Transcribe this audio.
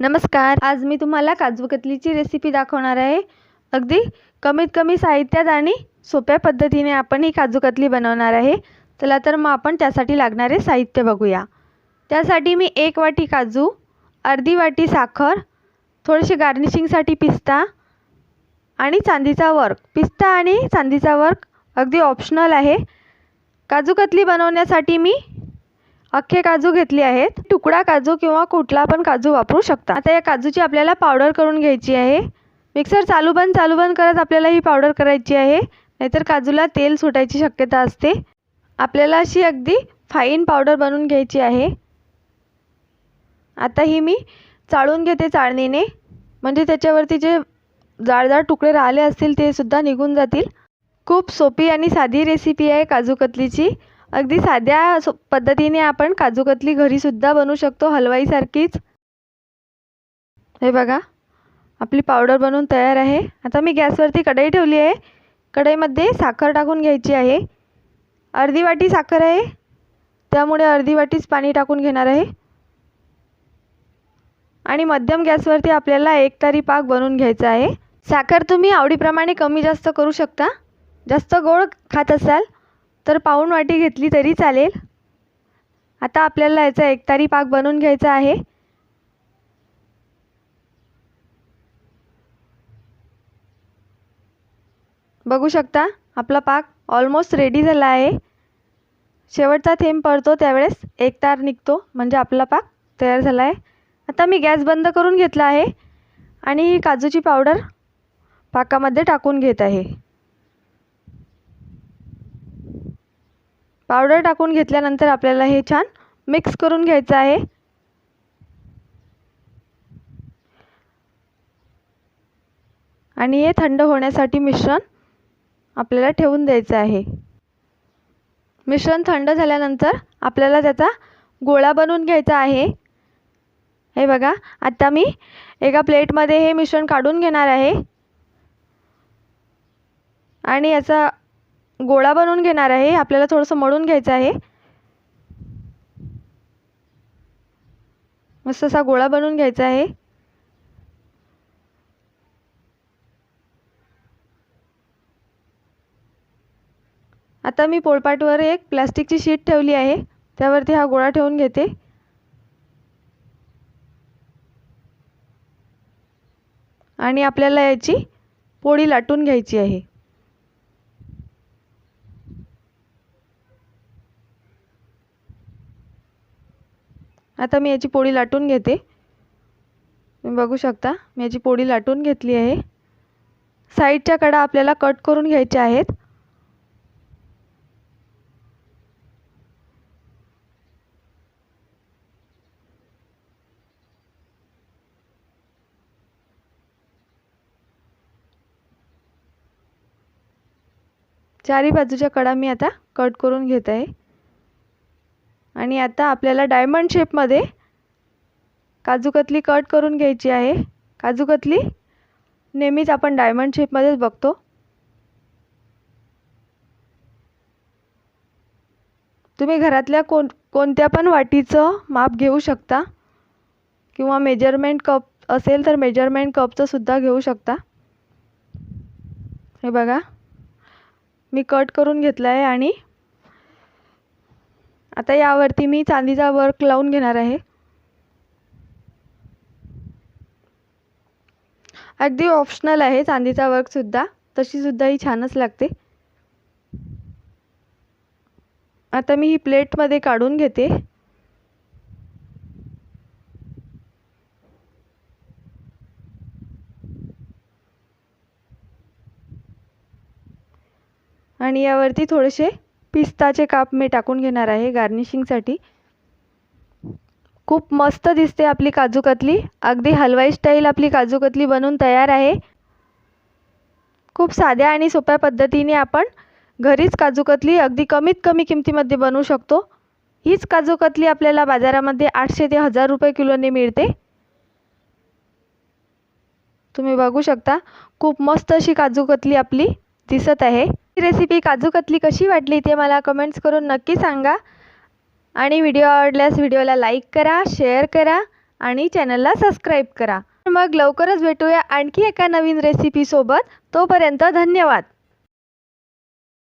नमस्कार आज मी तुम्हाला काजू कतलीची रेसिपी दाखवणार आहे. अगदी कमीत कमी साहित्यात आणि सोप्या पद्धतीने आपण ही काजू कतली बनवणार आहे. चला तर मग आपण त्यासाठी लागणारे साहित्य बघूया. त्यासाठी मी एक वाटी काजू अर्धी वाटी साखर थोडेसे गार्निशिंगसाठी पिस्ता आणि चांदीचा वर्क. पिस्ता आणि चांदीचा वर्क अगदी ऑप्शनल आहे. काजू कतली बनवण्यासाठी मी अख्खे काजू घेतले आहेत. तुकडा काजू किंवा कुठला पण काजू वापरू शकता. आता या काजूची आपल्याला पावडर करून घ्यायची आहे. मिक्सर चालू बंद चालू बंद करत आपल्याला ही पावडर करायची आहे. नाहीतर काजूला तेल सुटायची शक्यता असते. आपल्याला अशी अगदी फाईन पावडर बनवून घ्यायची आहे. आता ही मी चाळून घेते चाळणीने. म्हणजे त्याच्यावरती जे जाडजाड तुकडे राहिले असतील ते सुद्धा निघून जातील. खूप सोपी आणि साधी रेसिपी आहे काजू कतलीची. अगदी साध्या सो पद्धतीने आपण काजूकतली घरीसुद्धा बनवू शकतो हलवाईसारखीच. हे बघा आपली पावडर बनवून तयार आहे. आता मी गॅसवरती कढई ठेवली आहे. कढईमध्ये साखर टाकून घ्यायची आहे. अर्धी वाटी साखर आहे. त्यामुळे अर्धी वाटीच पाणी टाकून घेणार आहे. आणि मध्यम गॅसवरती आपल्याला एक तारी पाक बनवून घ्यायचा आहे. साखर तुम्ही आवडीप्रमाणे कमी जास्त करू शकता. जास्त गोड खात असाल तर पाऊण वाटी घेतली तरी चालेल. आता आपल्याला याचा एकतारी पाक बनवून घ्यायचा आहे. बघू शकता आपला पाक ऑलमोस्ट रेडी झाला आहे. शेवटचा थेंब पडतो त्यावेळेस एक तार निघतो म्हणजे आपला पाक तयार झाला आहे. आता मी गॅस बंद करून घेतला आहे आणि ही काजूची पावडर पाकामध्ये टाकून घेत आहे. पावडर टाकून घेतल्यानंतर आपल्याला हे छान मिक्स करून घ्यायचं आहे. आणि हे थंड होण्यासाठी मिश्रण आपल्याला ठेवून द्यायचं आहे. मिश्रण थंड झाल्यानंतर आपल्याला त्याचा गोळा बनवून घ्यायचा आहे. हे बघा आता मी एका प्लेटमध्ये हे मिश्रण काढून घेणार आहे. आणि याचा गोळा बनवून घेणार आहे. आपल्याला थोडंसं मळून घ्यायचं आहे. मस्त असा गोळा बनवून घ्यायचा आहे. आता मी पोळपाटवर एक प्लास्टिकची शीट ठेवली आहे. त्यावरती हा गोळा ठेवून घेते. आणि आपल्याला याची पोळी लाटून घ्यायची आहे. आता मी याची पोळी लाटून घेते. तुम्ही बघू शकता मी याची पोळी लाटून घेतली आहे. साईडच्या कडा आपल्याला कट करून घ्यायच्या आहेत. चारी बाजूच्या कडा मी आता कट करून घेत आहे. आणि आता आपल्याला डायमंड शेपमध्ये काजूकतली कट करून घ्यायची आहे. काजूकतली नेहमीच आपण डायमंड शेपमध्येच बघतो. तुम्ही घरातल्या कोण कोणत्या पण वाटीचं माप घेऊ शकता. किंवा मेजरमेंट कप असेल तर मेजरमेंट कपचंसुद्धा घेऊ शकता. हे बघा. मी कट करून घेतलं आहे आणि आता यावरती मी चांदीचा वर्क लावून घेणार आहे. अगदी ऑप्शनल आहे चांदीचा वर्कसुद्धा तशीसुद्धा ही छानच लागते. आता मी ही प्लेटमध्ये काढून घेते. आणि यावरती थोडेसे पिस्ताचे काप मी टाकून घेणार आहे गार्निशिंगसाठी खूप मस्त दिसते आपली काजू कतली. अगदी हलवाई स्टाईल आपली काजू कतली बनून तयार आहे. खूप साध्या आणि सोप्या पद्धतीने आपण घरीच काजू कतली अगदी कमीत कमी किमतीमध्ये बनवू शकतो. हीच काजू कतली आपल्याला बाजारामध्ये आठशे ते हजार रुपये किलोने मिळते. तुम्ही बघू शकता खूप मस्त अशी काजू कतली आपली दिसत आहे. रेसिपी काजू कतली कशी वाटली ते मला कमेंट्स करून नक्की सांगा. आणि व्हिडिओ आवडल्यास व्हिडिओला लाईक करा शेअर करा आणि चॅनलला सबस्क्राईब करा. मग लवकरच भेटूया आणखी एका नवीन रेसिपीसोबत तोपर्यंत धन्यवाद.